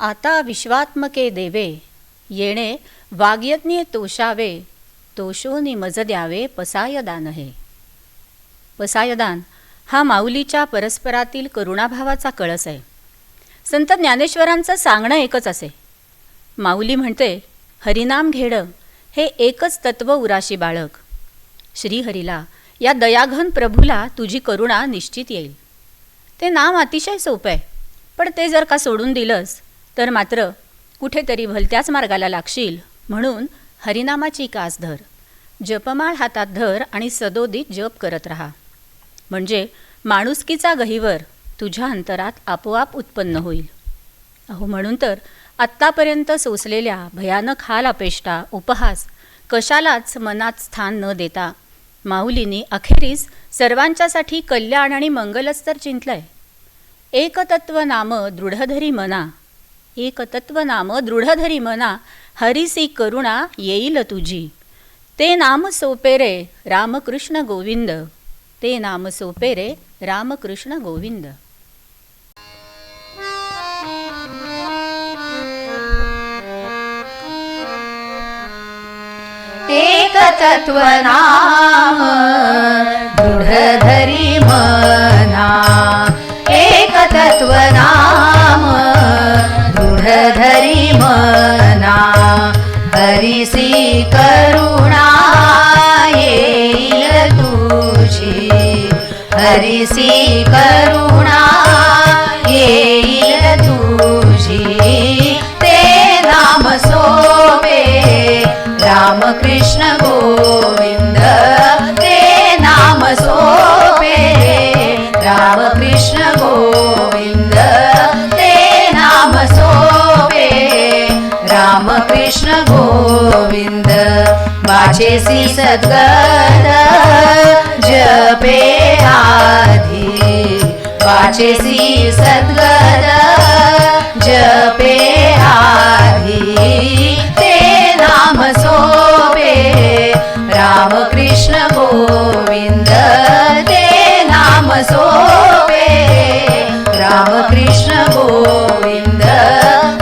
आता विश्वात्मके देवे येणे वाग्यज्ञे तोषावे तोषोनी मज द्यावे पसायदान हे पसायदान हा माऊलीच्या परस्परातील करुणाभावाचा कळस आहे. संत ज्ञानेश्वरांचं सांगणं एकच असे. माऊली म्हणते हरिनाम घेणं हे एकच तत्व उराशी बाळक श्रीहरीला या दयाघन प्रभूला तुझी करुणा निश्चित येईल. ते नाम अतिशय सोपं आहे पण ते जर का सोडून दिलंस तर मात्र कुठेतरी भलत्याच मार्गाला लागशील म्हणून हरिनामाची कास धर. जपमाळ हातात धर आणि सदोदित जप करत राहा. म्हणजे माणुसकीचा गहिवर तुझ्या अंतरात आपोआप उत्पन्न होईल. अहो म्हणून तर आत्तापर्यंत सोसलेल्या भयानक हाल अपेष्टा उपहास कशालाच मनात स्थान न देता माऊलींनी अखेरीस सर्वांच्यासाठी कल्याण आणि मंगलच तर चिंतलंय. एकतत्व नाम दृढधरी मना एकतत्व नाम दृढधरी मना हरिसी करुणा येईल तुझी. ते नाम सोपे रे रामकृष्ण गोविंद. ते नाम सोपे रे रामकृष्ण गोविंद. एकतत्व नाम दृढधरी मना. करुणा येईल तुझी हरिसी करुणा येईल तुझी ते नाम सोपे रामकृष्ण वाचेसी सद्गद जपे आधी वाचेसी सद्गद जपे आधी ते नाम सोपे रामकृष्ण गोविंद ते नाम सोपे रामकृष्ण गोविंद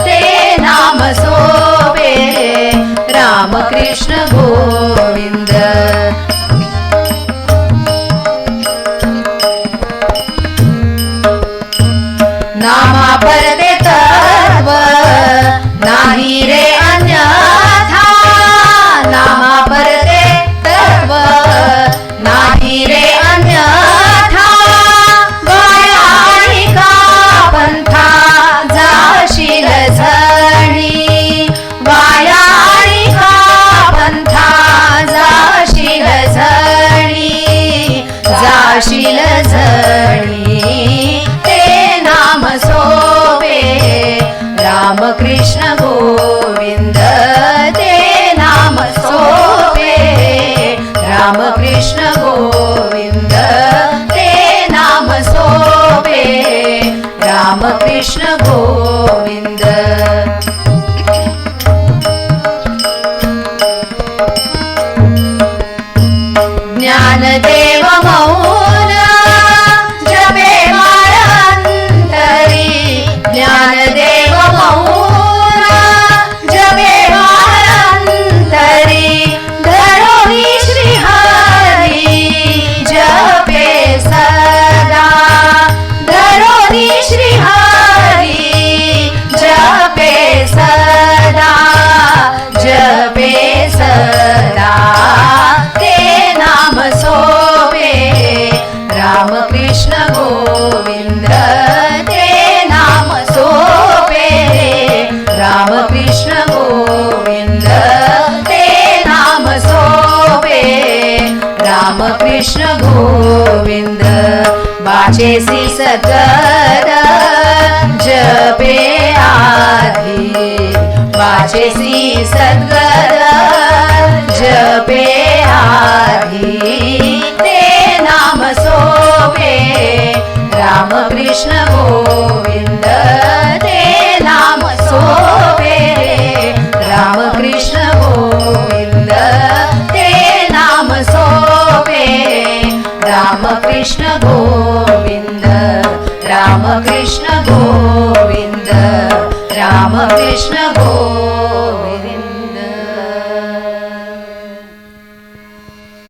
ते नाम सोपे रामकृष्ण गोविंद நாம பரதே राम कृष्ण गोविंद ते नाम सोपे. राम कृष्ण गोविंद रामकृष्ण गोविंद बाचेसी सगद जपे सद्गद जपे आधी ते नाम सोपे रामकृष्ण गोविंद कृष्ण गोविन्द रामकृष्णगो